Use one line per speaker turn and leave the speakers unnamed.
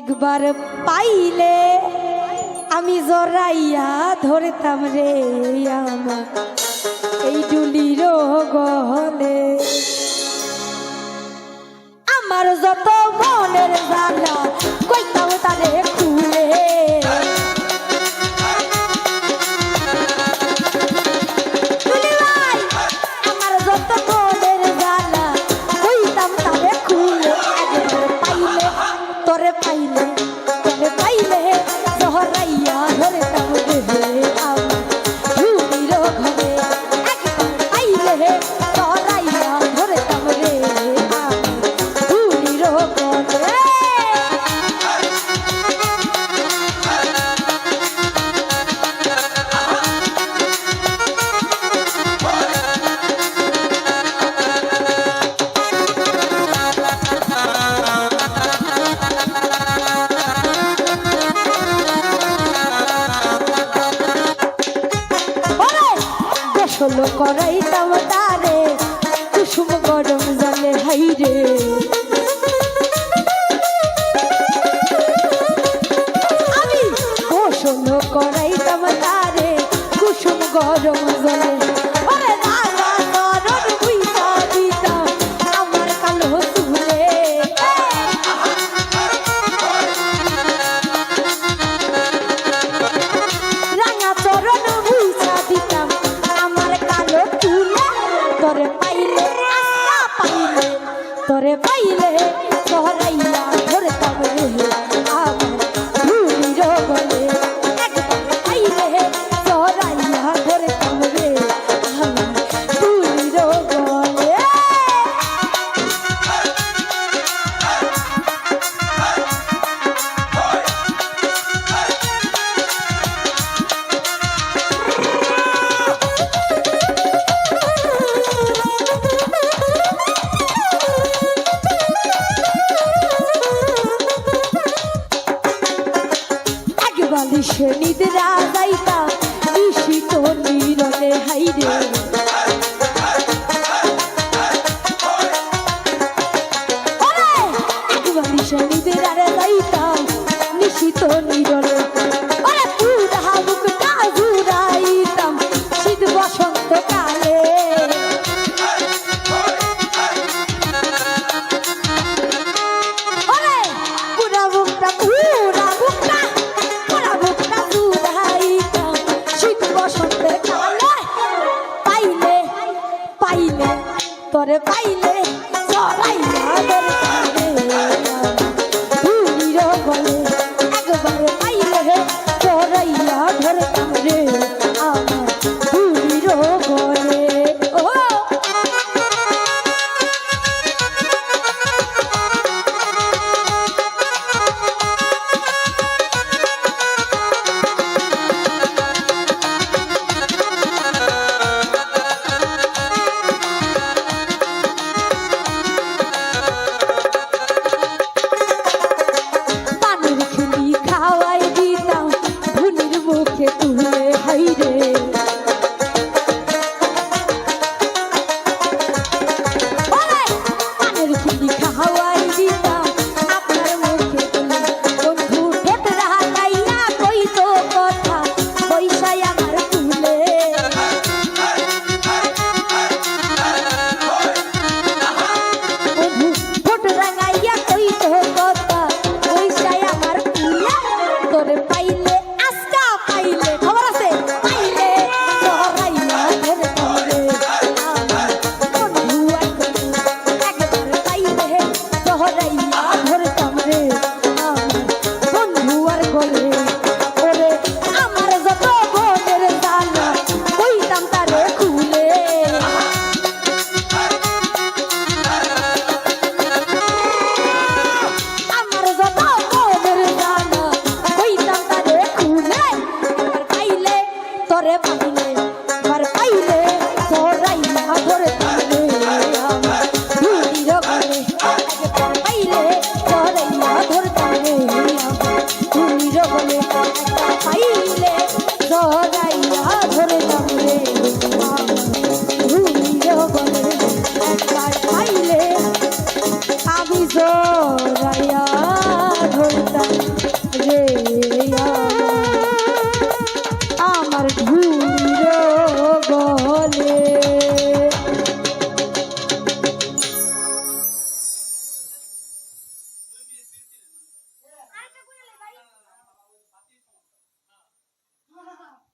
একবার পাইলে আমি জরাইয়া ধরতাম রে আমার। এই ডুলির গহলে পাইলে গোসল করাইতাম তারে কুসুম গরম জলে হাইরে। আমি গোসল করাইতাম তারে কুসুম গরম জলে তোরে পাইলে নিদ্রা নিশিত নীরলে ওরে পুরা বুকটা জুড়াইতাম শীত বসন্ত ওরে পুরা বুকটা পুরা বুকটা পুরা বুকটা জুড়াইতা শীত বসন্তের পাইলে পাইলে তোরে পাইলে, চড়াইয়া চড়াইয়া লাগাইয়া ধরে